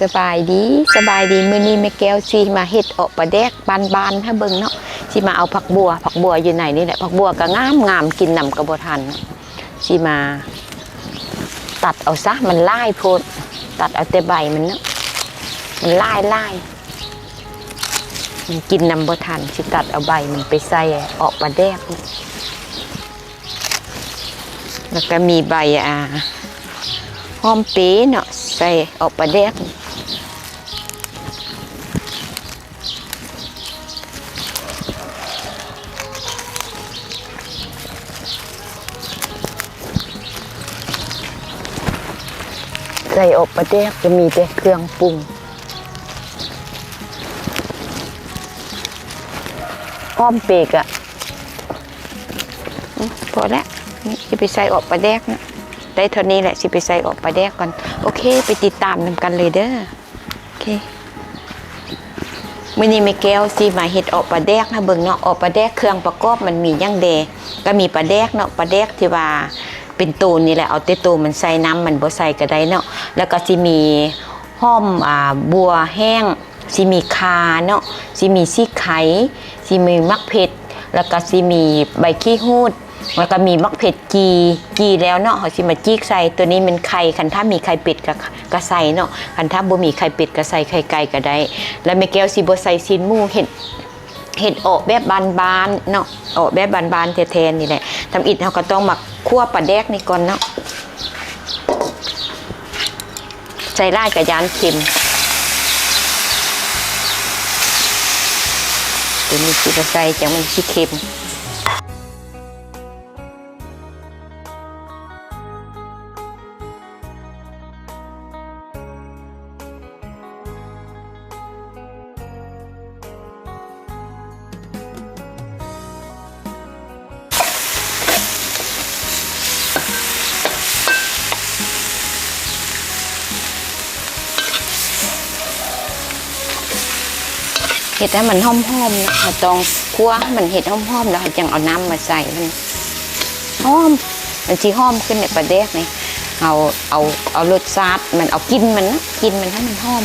สบายดีสบายดีมื้อนี้แม่แก้วสิมาเฮ็ดออกปลาแดกบานๆให้เบิ่งเนาะสิมาเอาผักบัว ผักบัวอยู่ไหนนี่แหละผักบัวก็งามงามกินนำกระบทันสิมา ตัดเอาซะมันลายโพดตัดเอาแต่ใบมันเนาะมันลายลายมันกินนำบ่ทันสิตัดเอาใบมันไปใส่ออกปลาแดก แล้วก็มีใบอ่าหอมเปีเนาะใส่ออกปลาแดก ส่ออกปลาแดกจะมีแต่เครื่องปรุงหอมเปกอะพอแล้วนี่จะไปใส่ออกปลาแดกนะได้เท่านี้แหละสิไปใส่ออกปลาแดกก่อนโอเค ไปติดตามนำกันเลยเด้อโอเคมื่อนี้แม่แก้วสิมาเฮ็ดออกปลาแดกนะเบิ่งเนาะออกปลาแดกเครื่องประกอบมันมีหยังเดก็มีปลาแดกเนาะปลาแดกที่ว่า เป็นตูนนี่แหละเอาแต่ตูนมันใส่น้ำมันบ่ใส่ก็ได้เนาะแล้วก็สิมีห้อมอ่าบัวแห้งสิมีคาเนาะสิมีซี่ไข่สิมีมักเผ็ดแล้วก็สิมีใบขี้หูดแล้วก็มีมักเผ็ดกีกีแล้วเนาะเขาสิมาจีกใส่ตัวนี้เป็นไข่คันถ้ามีไข่เป็ดก็กใส่เนาะคันถ้าบ่มีไข่เป็ดก็ใส่ไข่ไก่ก็ได้ แล้วแม่แก้วสิบ่ใส่ซีนมูเห็ดเห็ดออกแบบบานๆเนาะออกแบบบานๆแท้ๆนี่แหละทำอิดเราก็ต้องมาคั่วปลาแดกนี่ก่อนเนาะใส่ไล่กับยานเค็มตัวนี้คือใส่จังมันสิเค็ม ดให้มันหอมๆนะเราต้องคั่วมันเห็ดหอมๆแล้วจึงเอาน้ำมาใส่มันหอมมันสีหอมขึ้นในปลาแดกนี่เอาเอาเอารสชาติมันเอากินมันนะกินมันให้มันหอม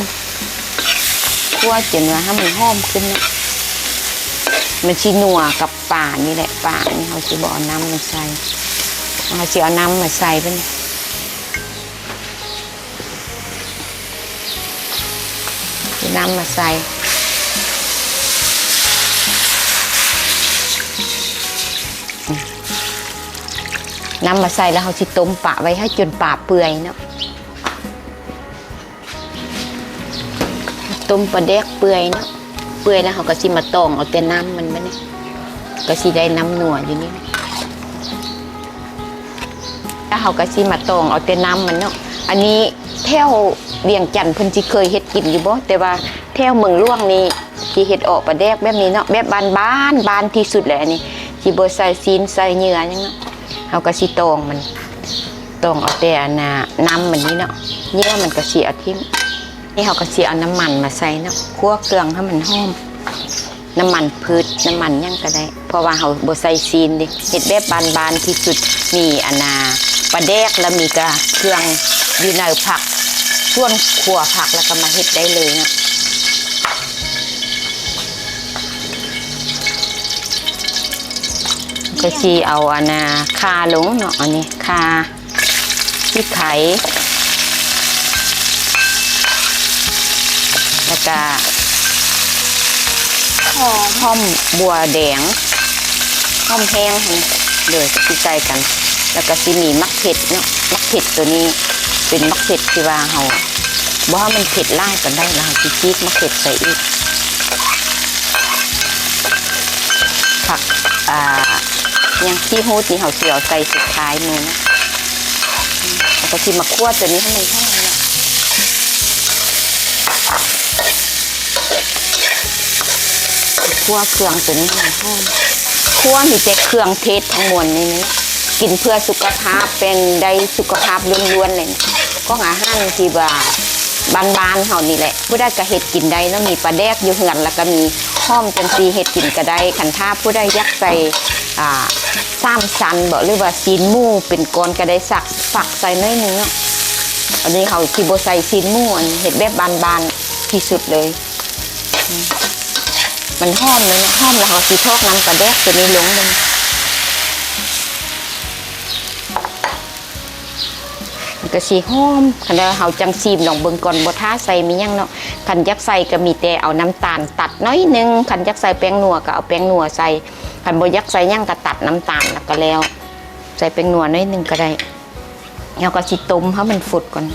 คั่วจนว่าให้มันหอมขึ้นนะมันชีนัวกับป่านี่แหละป่านี่เขาสิบอกเอาน้ำมาใส่เขาสิเอาน้ำมาใส่ไปนี่อาน้ำมาใส่ น้ำมาใส่แล้วเขาสิต้มปะไว้ให้จนปะเปื่อยเนาะต้มปลาแดกเปื่อยเนาะเปื่อยแล้วเขาก็สิมาตองเอาแต่น้ำมันมาเนี่ยก็สิได้น้ำหนัวอยู่นี่แล้วเขาก็สิมาตองเอาแต่น้ำมันเนาะอันนี้แถวเวียงจันทน์เพิ่นสิเคยเฮ็ดกินอยู่บ่แต่ว่าแถวเมืองล่วงนี่ที่เฮ็ดออกปลาแดกแบบนี้เนาะแบบบานบานๆบานที่สุดเลยอันนี้สิบ่ใส่ซีนใส่เนื้อยังเนาะ เขาก็สิตองมันตองเอาแต่นน่ะน้ำมันนี้เนาะเยื่อมันก็สิเอาทิ้งนี่เขาก็สิเอาน้ำมันมาใส่เนาะคั่วเครื่องให้มันหอมน้ำมันพืชน้ำมันยังก็ได้ เพราะว่าเขาบ่ใส่ซีนดิเฮ็ดแบบบานๆที่สุดมีอนน่ะปลาแดกแล้วมีก็เครื่องอยู่ในผักส่วนขัวผักแล้วก็มาเฮ็ดได้เลยเนาะ ก็ชีเอาอันนาคาลงเนาะอันนี้คาที่ไข่แล้วก็หอมหอมบัวแดงหอมแห้งเลยที่ใส่กัน แล้วก็สิมีมักเผ็ดเนาะมักเผ็ดตัวนี้เป็นมักเผ็ดที่ว่าเฮาบ่ว่ามันเผ็ดล่กันได้แล้วเฮาสิจีกมักเผ็ดใส่อีกผักอ่า ยังขี้ฮูดนี่เขาเสียวใส่สุดท้ายมือนะแล้วก็ที่มาคั่วตัวนี้ให้มันแห้งนี่ยคั่วเครื่องตัวนี้ให้มันแห้งคั่วมีแต่เครื่องเทศทั้งมวลนี่นะกินเพื่อสุขภาพเป็นได้สุขภาพล้วนๆเลยนะก็อาหารที่ว่าบานๆเฮานี่แหละผู้ได้ก็เฮ็ดกินได้เนาะมีปลาแดกอยู่เหือนแล้วก็มีห้อมจังซีเฮ็ดกินก็ได้คันท่าผู้ได้ยักใส่อ่า ซ้ำซันบอกหรือว่าซีนมูเป็นก้อนก็ได้สักฝักใส่น้อยนึงเนาะอันนี้เขาที่โบใส่ซีนมูนเห็ดแบบบานๆที่สุดเลย มันหอมเลยหอมแล้วเขาสีทอกน้ำปลาแดกตัวนี้ลงเลยก็สีหอมคันเดาเขาจังซีมลองเบิ่งก่อนบ่ท้าใส่มียังเนาะคันยักใส่ก็มีแต่เอาน้ำตาลตัดน้อยนึงคันยักใส่แป้งนัวก็เอาแป้งนัวใส่ คันบ่ยักใส่หยังก็ตัดน้ำตาลแล้วก็แล้ว ใส่แป้งนัวน้อยหนึงก็ได้แล้วก็สิต้มให้มันฝุดก่อน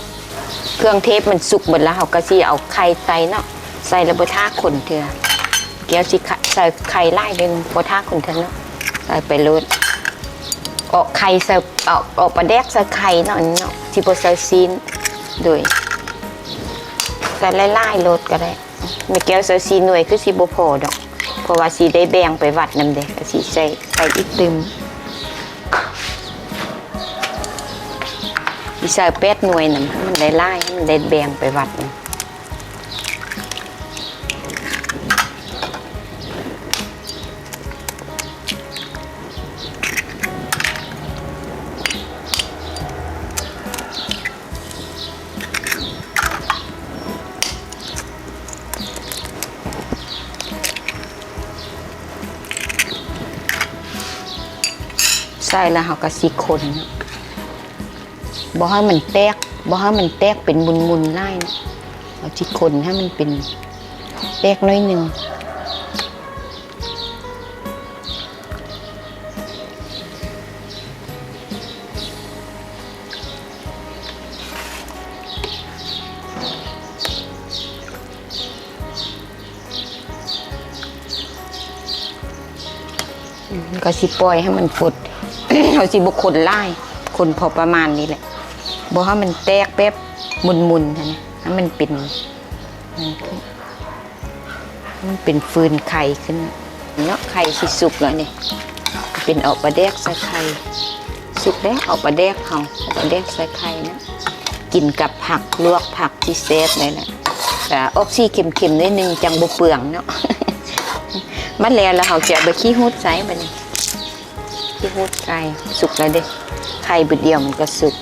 เครื่องเทปมันสุกหมดแล้วเขาก็สิเอาไข่ใส่เนาะใส่แล้วบ่ท่าคนเถื่อเกี่ยวสิใส่ไข่ไล่เดินบ่ท่าคนเถื่อเนาะใส่ไปเลยออกไข่ใส่ออกออกปลาแดกใส่ไข่เนาะเนาะที่บ่ใส่ซีนโดยใส่ไล่ๆโลดก็ได้ไม่แก้วใส่ซีนหน่วยคือสิบ่พอดอก ราะว่าสีได้แบ่งไปวัดนำเด้ก็สีใส่ใสอีกตึมอีใส่เป็ดหน่วยนำมันได้ไล่มันได้แบ่งไปวัดน่ ใส่แล้วเขาก็สิคนเนาะบ่ให้มันแตกบ่ให้มันแตกเป็นมุนมุนๆไล่นะเอาที่คนให้มันเป็นแตกน้อยหนึ่งก็สิปล่อยให้มันฝุด เอาสิบุคนไล่คนพอประมาณนี้แหละบอกให้มันแตกแป๊บมุนมุนๆนะให้มันเป็นมันเป็นฟืนไข่ขึ้นเนาะไข่สิสุกแล้วนี่เป็นออกปลาแดกใส่ไข่สุกแล้วออกปลาแดกเขาเอาปลาแดกใส่ไข่นะกินกับผักลวกผักที่เซฟเลยแหละแต่ออกซี่เค็มๆนิดนึงจังบ่เปลืองเนาะมันแล้วแล้วเขาจะเอาไปขี้หูดใส่บัดนี้ ขี้หูดไก่สุกแล้วเด้ไข่บุดเดียวมันก็สุก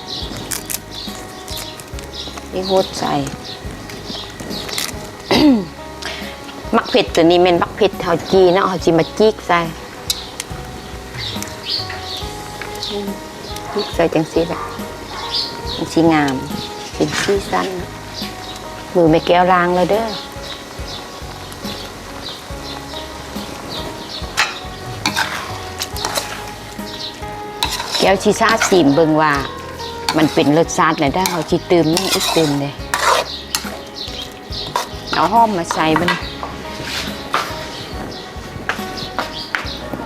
นี่โหดใส่มักเผ็ดตัวนี้เป็นมักเผ็ดเฮาจีเนาะเฮาจีมาจีกใส่จีกใส่จังซี่แหละมันสีงามเป็นสีสั้นมือไม่แก้วล้างแล้วเด้อ แก้วชีซาสีมเบิงว่า มันเป็นรสชาติไหนได้เอาชีตืมนี่อีกตืมเลยเอาห้อมมาใส่มัน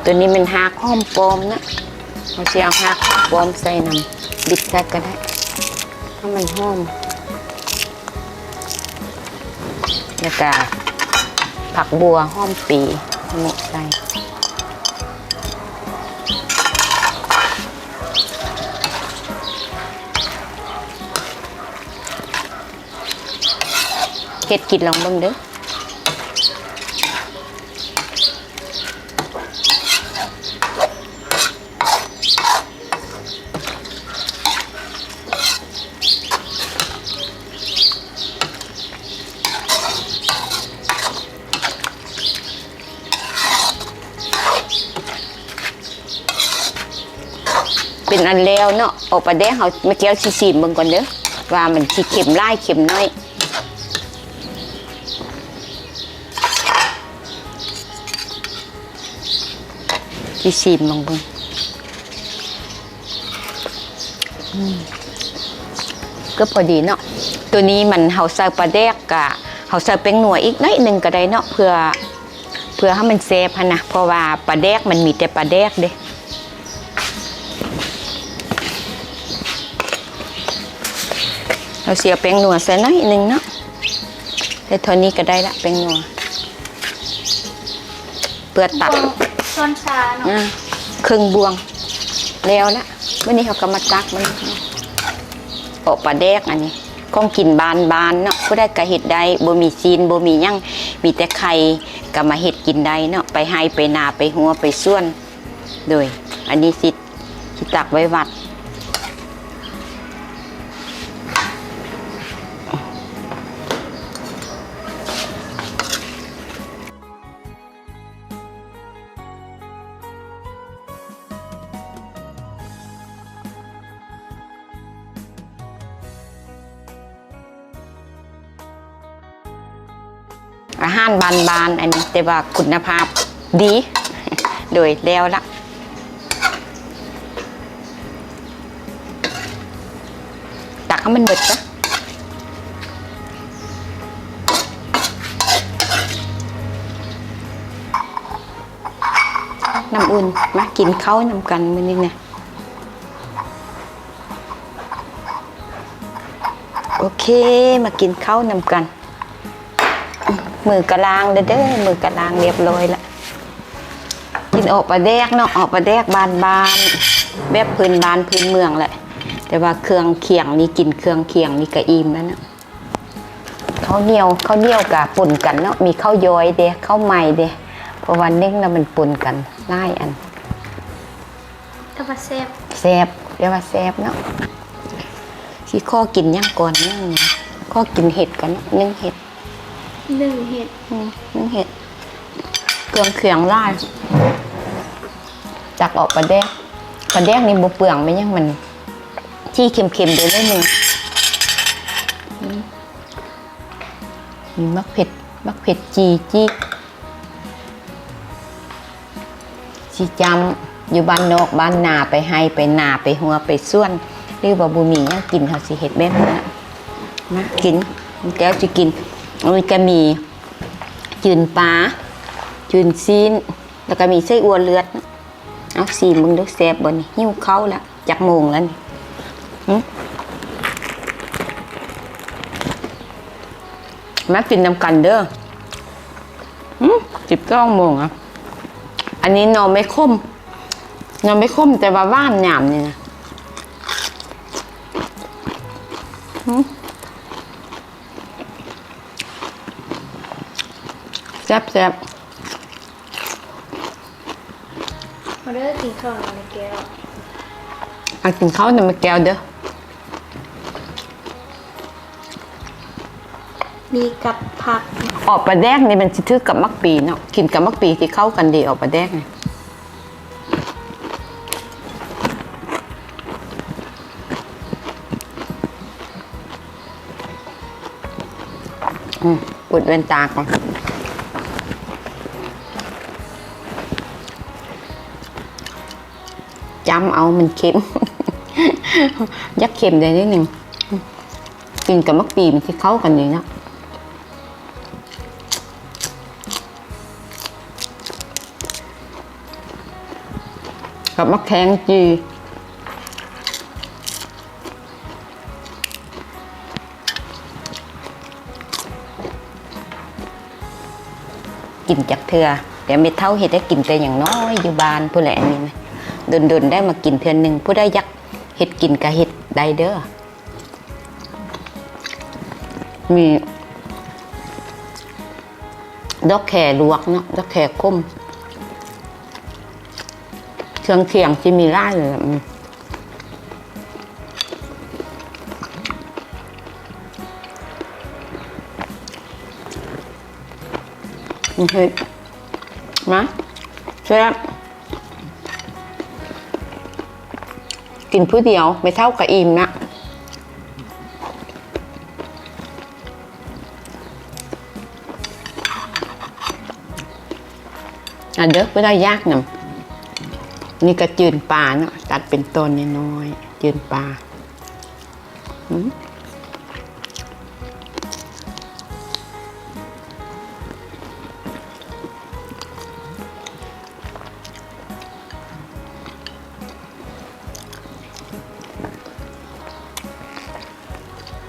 ตัวนี้มันหาห้อมปอมนะเราจะเอาหาห้อมปอมใส่น้ำบิดใส่ก็ได้ถ้ามันห้อมแล้วก็ผักบัวห้อมปีหมกใส่ ฮ็ดกินลองเบิ่งเด้อเป็นอันแล้วเนาะออกปลาแดงเฮาเมื่อกี้เอาสิซีมเบิ่งก่อนเด้อว่ามันสิเข็มหลายเข็มน้อย ที่ซีมลองเบิ่งอืมก็พอดีเนาะตัวนี้มันเฮาใส่ปลาแดกกะเฮาใส่แป้งหนัวอีกหน้อยหนึ่งก็ได้เนาะเพื่อเพื่อให้มันเซฟหั้นนะเพราะว่าปลาแดกมันมีแต่ปลาแดกเด้เราเสียแป้งหนัวใส่หน้อยหนึ่งเนาะแต่เท่านี้ก็ได้ละแป้งหนัวเพื่อตัด ชนชาเนาะอ่าครึ่งบวง แล้วนะวันนี้เขาก็มาตักมันออกปลาแดกอันนี้ของกินบานบานเนาะผู้ได้กะเห็ดได้บ่มีซีนบ่มีหยั่งมีแต่ไข่ก็มาเห็ดกินได้เนาะไปให้ไปนาไปหัวไปส่วน โดย อันนี้สิสิตักไว้วัดาหารบานๆอันนี้ แต่ว่าคุณภาพดี โดยแล้วละตักให้มันหมดจ้ะน้ำอุ่นมากินข้าวนำกันมื้อนี้เนี่ยโอเค มากินข้าวนำกัน มือกระลางเด้อเด้อมือกระลางเรียบร้อยละกินออกปลาแดกเนาะออกปลาแดกบานบานๆแบบพื้นบ้านพื้นเมืองแหละแต่ว่าเครื่องเคียงนี่กินเครื่องเคียงนี่ก็อิ่มแล้วเนาะข้าวเหนียวข้าวเหนียวกับปุ่นกันเนาะมีข้าวย้อยเด้ข้าวใหม่เด้เพราะวันนึงแล้วมันปุ่นกันไล่อันถ้าว่าแซ่บแซบเรียกว่าแซบเนาะที่ข้อกินย่างก่อนนึ่งนะข้อกินเห็ดก่อนเนาะนึ่งเห็ด หนึ่งเห็ดอืมนึ่งเห็ดเครื่องเคียงไล่จักออกปลาแดกปลาแดกนี่บเปลืองไหมยังมัน ที่เค็มๆเดี๋ยวนิดนึงมีมักเผ็ดมักเผ็ดจีจีจีจำอยู่บ้านนอกบ้านนาไปให้ไปนาไปหัวไปส่วนหรือว่าบุมีเนี่ยงกินเขาสิเห็ดแบบนั้นนะกินแก้วจะกิน มันก็มีจืนปลาจืนซีน แล้วก็มีไส้อัวเลือด เอาสีมึงดูแซ่บบนนี่หิ้วเข้าแล้วจากโมงแล้วนี่มากินนำกันเด้อสิบเก้าโมงอะ อันนี้นอนไม่คมนอนไม่คมแต่ว่าว่านหยามนี่นะ ซ่บแซ่บมาเริ่มกินข้าวในแก้วเอากินข้าวหนึ่งมาแก้วเด้อมีกับผัก ออกปลาแดกนี่มันสิถือกับมักปีเนาะกินกับมักปีที่เข้ากันดีออกปลาแดกไงอืมอุดเวนตาก่อน จำเอามันเค็ม ยักเค็มได้นิดหนึ่งกินกับมักปีมันที่เข้ากันดีเนาะกับมะแขงจีกินจากเถื่อแต่ไม่เท่าเห็ดได้กินแต่อย่างน้อยอยู่บ้านผู้แหละนี่นะ โดนได้มากินเทือนหนึ่งผู้ได้ยักเห็ดกินกับเห็ดได้เด้อมีดอกแคลวกเนาะดอกแคคมเครื่องเคียงที่มีร่ายเลยอืมนี่เฮ้ยมาแซ่บ กินผู้เดียวไม่เท่ากับอิ่มนะอันเด้อไม่ได้ยากนำนี่ก็จืนปลาเนาะตัดเป็นต้นน้อยๆจืนปลาอืม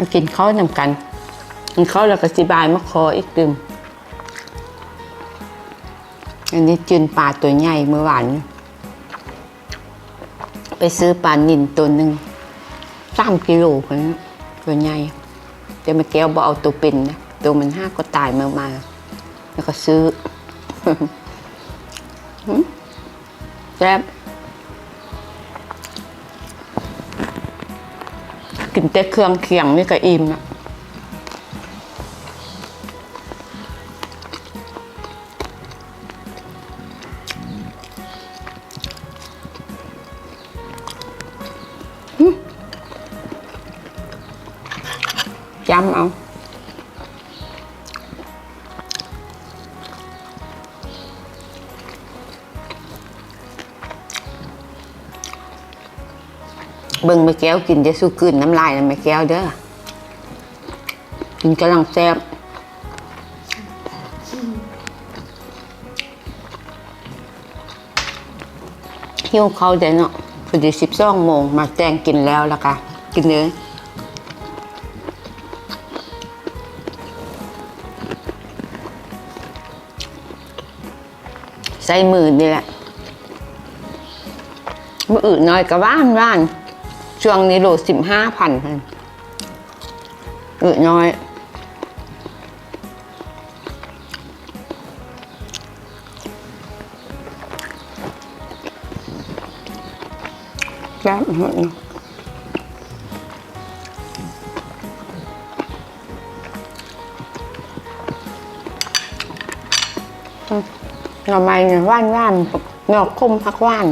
มากินข้าวนำกันกินข้าวแล้วก็สิบายมะคออีกตึมอันนี้จืนปลาตัวใหญ่เมื่อวานไปซื้อปลานินตัวหนึ่งสามกิโลคนตัวใหญ่แต่มาแก้วบอเอาตัวเป็นนะตัวมันห้าก็ตายมามา แล้วก็ซื้อแซ่บ นแต่เครื่องเคียงนี่ก็อิ่มอะจำเอา เบิ่งไม่แก้วกินจะสู้กลืนน้ำลายนะไม่แก้วเด้อกินกำลังแซ่บหิวเขาวเดี๋ยวเนาะพอดีสิบสองโมงมาแจงกินแล้วละค่ะกินเลยใส่มือนี่แหละมืออื่นน้อยก็ว่านว่าน ช่วงนี้โหลสิบห้าพันอือน้อยแล้วหน่อไม้เนี่ยว่านว่านงอกคมพักว่าน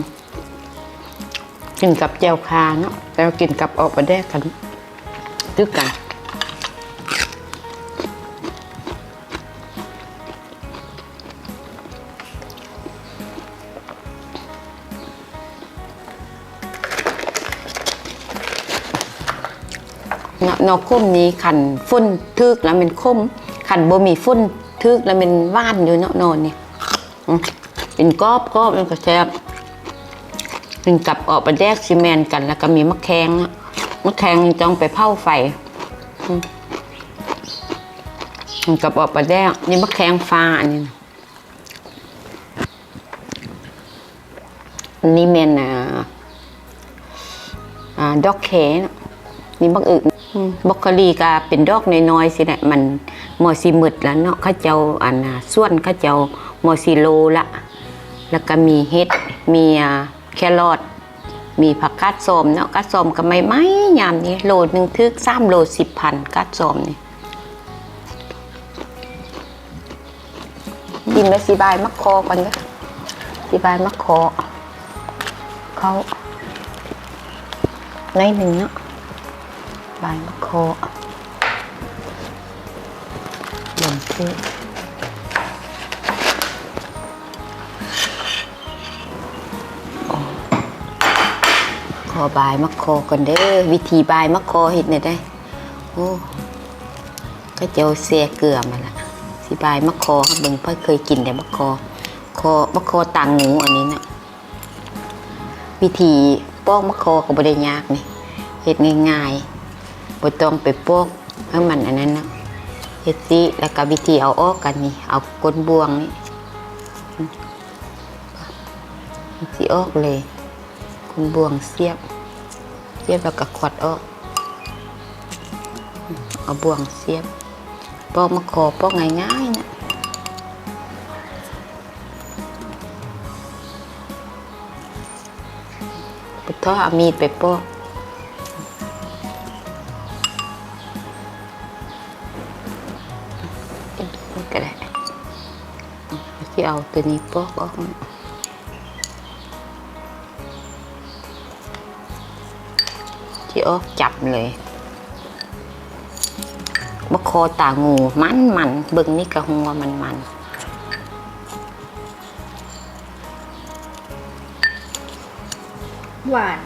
กินกับแจวคาเนาะแล้วกินกับออกมาแดกกันตึกกันเนาะเนาะคมนี้ขันฟุ้นทึกแล้วมันคมขันบ่มีฟุ้นทึกแล้วมันว่านอยู่เนาะนอนนี่เป็นกรอบกรอบมันก็แซ่บ เป็นกับออกไปแยกซีเมนต์กัน แล้วก็มีมะแขงอะมะแขงนี่ต้องไปเผาไฟอืมมันกับออกไปแยกนี่มะแขงฟ้าอันนี้นะอันนี้เมนอ่าดอกแขเนอะนี่บักอึอืมบอกโคลีก็เป็นดอกน้อยๆสิแหละมันหมอสีมึดแล้วเนาะข้าเจ้าอันน่ะส่วนข้าเจ้าหมอสีโลละ แล้วก็มีเห็ดมีอ่า แครอทมีผักกาดส้มเนาะกาดส้มก็ไม่ไหมยามนี้โลหนึ่งทึกสามโลสิบพันกาดส้มนี่กินแล้วสีบายมักคอก่อนเด้อสีบายมักคอเขาในหนึ่งเนาะบายมักคอลงซื้อ ขอบายมะโคก่อนเด้อวิธีบายมะโคเห็ดเนี่ยได้โอ้ก็เจ้าเสียเกลือมาละสิบายมะโคครับเบิ่งพ่อเคยกินแต่มะโคโคมะโคต่างหมูอันนี้นะวิธีปอกมะโคก็บ่ได้ยากนี่เห็ดง่ายๆบ่ต้องไปปอกให้มันอันนั้นนะเฮ็ดสิแล้วก็วิธีเอาออกกันนี่ เอาก้นบวงนี่สิออกเลย คุณบวงเสียบ เสียบแล้วก็ขวดออก เอาบวงเสียบปอกมะขอปอกง่ายๆนะปุถทอเอามีดไปปอกก็ได้ที่เอาตัวนี้ปอกออก นะที่ออกจับเลยบคอตางูมันมันเบิ่งนี่กระหัวมันมันหวาน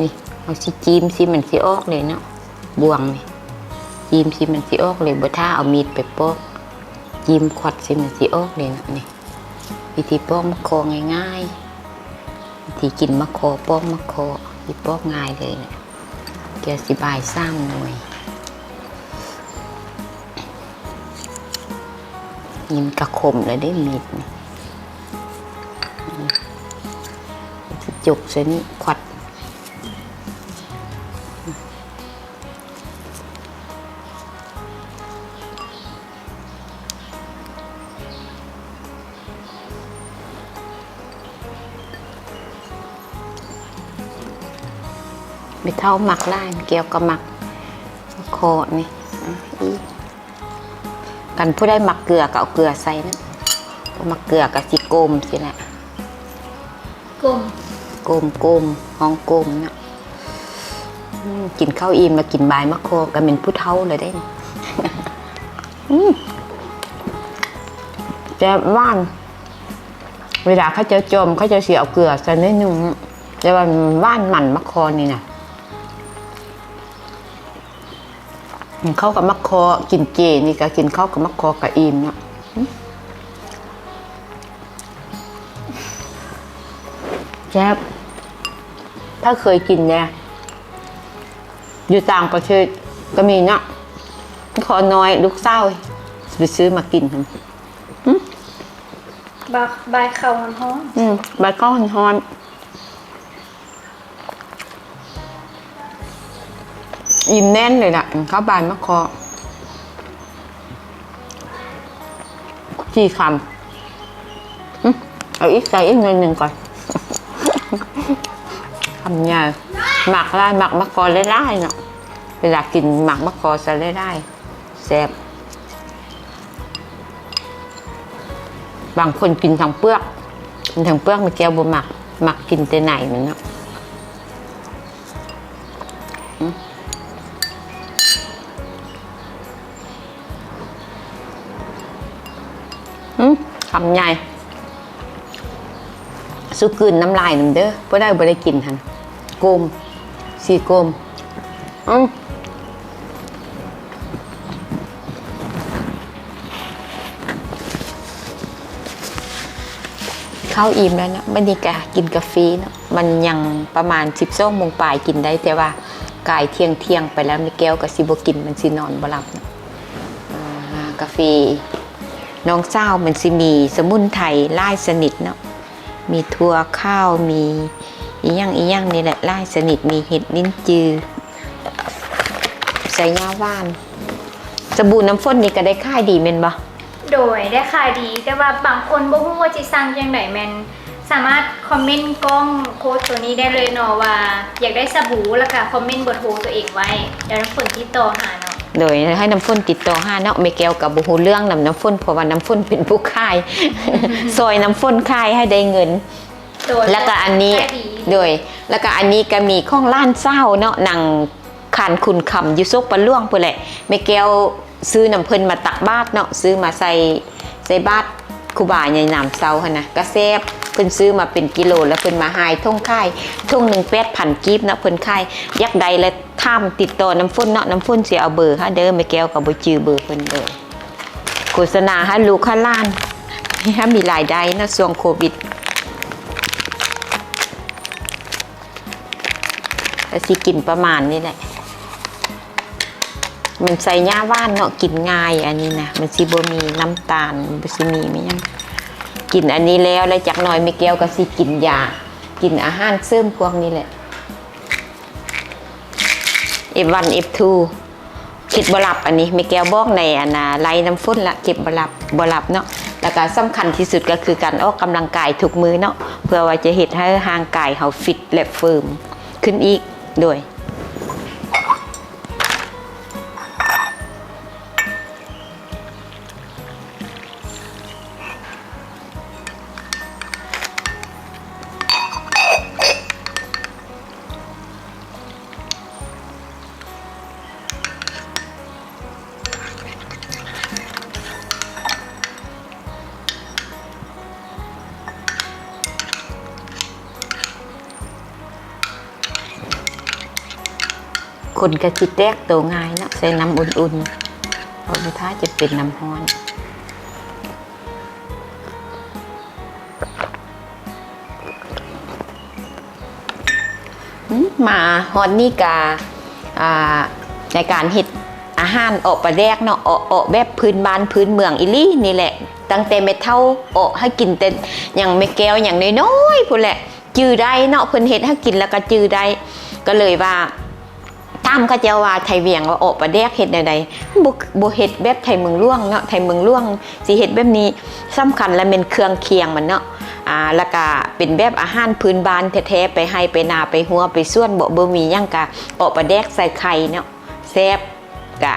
นี่เอาสิจีมสิมันสิออกเลยเนาะบวงนี่จีมสิมันสิออกเลยบ่ท่าเอามีดไปปอกจีมขวัดสิมันสิออกเลยนะนี่วิธีปอกมะคอง่ายๆวิธีกินมะคอปอกมะคอวิปอกง่ายเลยเนะ แกสิบายสร้างหน่วย ยิมกระคมเลยได้มีดจุกเส้นขวัด เท่าหมักได้เกี่ยวกับหมักโคนี่อะอีกันผู้ได้หมักเกลือก็เอาเกลือใส่นะหมักเกลือกับสิโกมสิแหละกลมโกมโกมห้องโกมนะอืมกินข้าวอิ่มแล้วกินบายมะโคก็เป็นผู้เท่าเลยได้อืมแต่ว่านเวลาเขาจะจมเขาจะเสียเอาเกลือใส่นิดนึงแต่ว่าว่านมันมะคอนี่นะ เข้ากับมักคอ กินเจนี่ก็กินข้าวกับมักคอกับอิ่มเนาะอืมแซ่บถ้าเคยกินเนี่ยอยู่ต่างประเทศก็มีเนาะขอน้อยลูกเศร้าไปซื้อมากินกันบาบายเข่ามันห้องอืมใบข้าวหอนๆอิ่ มแน่นเลยล่ะข้าวบานมะคอกี่คำอืมเอาอีกใส่อีกหน่อยหนึ่งก่อนคำใหญ่หมักได้หมักมะกอได้ๆเนาะเวลากินหมักมะกอใส่ได้ๆแซ่บบางคนกินทั้งเปลือกกินทั้งเปลือกมันแก้วบ่หมักหมักกินแต่ไหนมันเนาะ คำใหญ่สุกืนน้ำลายน้ำเด้อเพื่อได้บ่ได้กินทันโกมสีโกมอืมข้าวอิ่มแล้วนะบรรยากาศกินกาแฟเนาะมันยังประมาณสิบสองโมงปลายกินได้แต่ว่ากายเที่ยงเที่ยงไปแล้วมีแก้วกับสิบกินมันสินอนบ่หลับนาะกาแฟ น้องเจ้ามันสิมี สมุนไพรไล่สนิทเนาะมีถั่วข้าวมีอีหยังอีหยังนี่แหละไล่สนิทมีเห็ดลิ้นจือใส่ยาว่าน สบู่น้ำฝนนี่ก็ได้ค่ายดีเมนบ่โดยได้ขายดีแต่ว่าบางคนบ่ฮู้ว่าสิสั่งจังไดแมนสามารถคอมเมนต์กล้องโค้ดตัวนี้ได้เลยเนาะว่า อยากได้สบู่แล้วก็คอมเมนต์เบอร์โทรตัวเองไว้เดี๋ยวน้ำฝนติดต่อหา เนาะโดยให้น้ำฝนติดต่อห้าเนาะไม่เกี่ยวกับบุหูเรื่องนำน้ำฝนเพราะว่าน้ำฝนเป็นผู้ค่ายซอยน้ำฝนค่ายให้ได้เงินโดยแล้วก็อันนี้ขายดีโดยแล้วก็อันนี้ก็มีข้องล้านเศร้าเนาะหนังขานคุณคำอยุซกปลาล่วงพุ่นแหละแม่แก้วซื้อน้ำเพิ่นมาตักบาตรเนาะซื้อมาใส่ใส่บาตร ครูบาใหญ่นำเซาค่ะนะก็แซ่บเพิ่นซื้อมาเป็นกิโลแล้วเพิ่นมาหายท่งค่ายท่งหนึ่งแปดพันกีบเนาะเพิ่นค่ายยักใดและท่ามติดต่อน้ำฝนเนาะน้ำฝนสิเอาเบอร์ค่ะเด้อแม่แก้วก็บ่จื้อเบอร์เพิ่นเด้อโฆษณาให้ลูกให้หล้านให้มีรายได้นะช่วงโควิดก็สิกินประมาณนี้แหละ มันใส่หญ้าว่านเนาะกินง่ายอันนี้นะมันสิบ่มีน้ำตาลมันบ่สิมีไม่ยังกินอันนี้แล้วแล้วจากหน่อยไม่แก้วก็สิกินยากินอาหารเสริมพวกนี้แหละ F1 F2 คิดบลับอันนี้ไม่แก้วบอกในอันนะไล่น้ำฝนละเก็บบลับบลับเนาะแล้วก็สำคัญที่สุดก็คือการออกกำลังกายทุกมือเนาะเพื่อว่าจะเฮ็ดให้ร่างกายเฮาฟิตและเฟิร์มขึ้นอีกด้วย คนกะจิตแตกตัวง่ายเนาะใส่น้ำอุ่นๆเพราะสุดท้ายจะเป็นน้ำร้อนมาฮอนนี่กาอ่าในการเฮ็ดอาหารออกประแดกเนาะออกออกแบบพื้นบ้านพื้นเมืองอิลี่นี่แหละ ตั้งแต่เม็ดเท่าออกให้กินแต่อย่างไม่แก้วอย่างน้อยๆพุ่นแหละ จื้อได้เนาะเพิ่นเฮ็ดให้กินแล้วก็จื้อได้ก็เลยว่า ตามเขาเจ้าว่าไทยเวียงว่าออประแดกเฮ็ดใดๆบ่บ่เฮ็ดแบบไทยเมืองล่วงเนาะไทยเมืองล่วงสิเฮ็ดแบบนี้สำคัญและเป็นเครื่องเคียงมันเนาะอ่าแล้วก็เป็นแบบอาหารพื้นบ้านแท้ๆไปให้ไปนาไปหัวไปส่วนบ่บ่มีหยังกะออประแดกใส่ไข่เนาะแซ่บกะ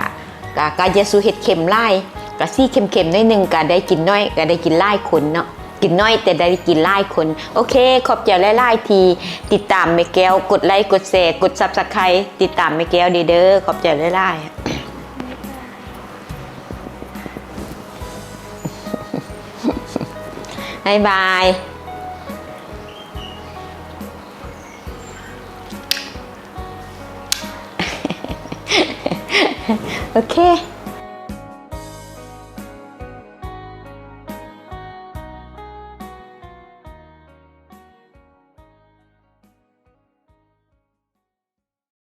กะกะจะสูเฮ็ดเค็มหลายกะซี่เค็มๆหนิดนึงก็ได้กินน้อยก็ได้กินหลายคนเนาะ กินน้อยแต่ได้กินหลายคน โอเค ขอบใจหลายๆที ติดตามแม่แก้ว กดไลค์กดแชร์กด Subscribe ติดตามแม่แก้วดีเด้อขอบใจหลายๆบ๊ายบายโอเค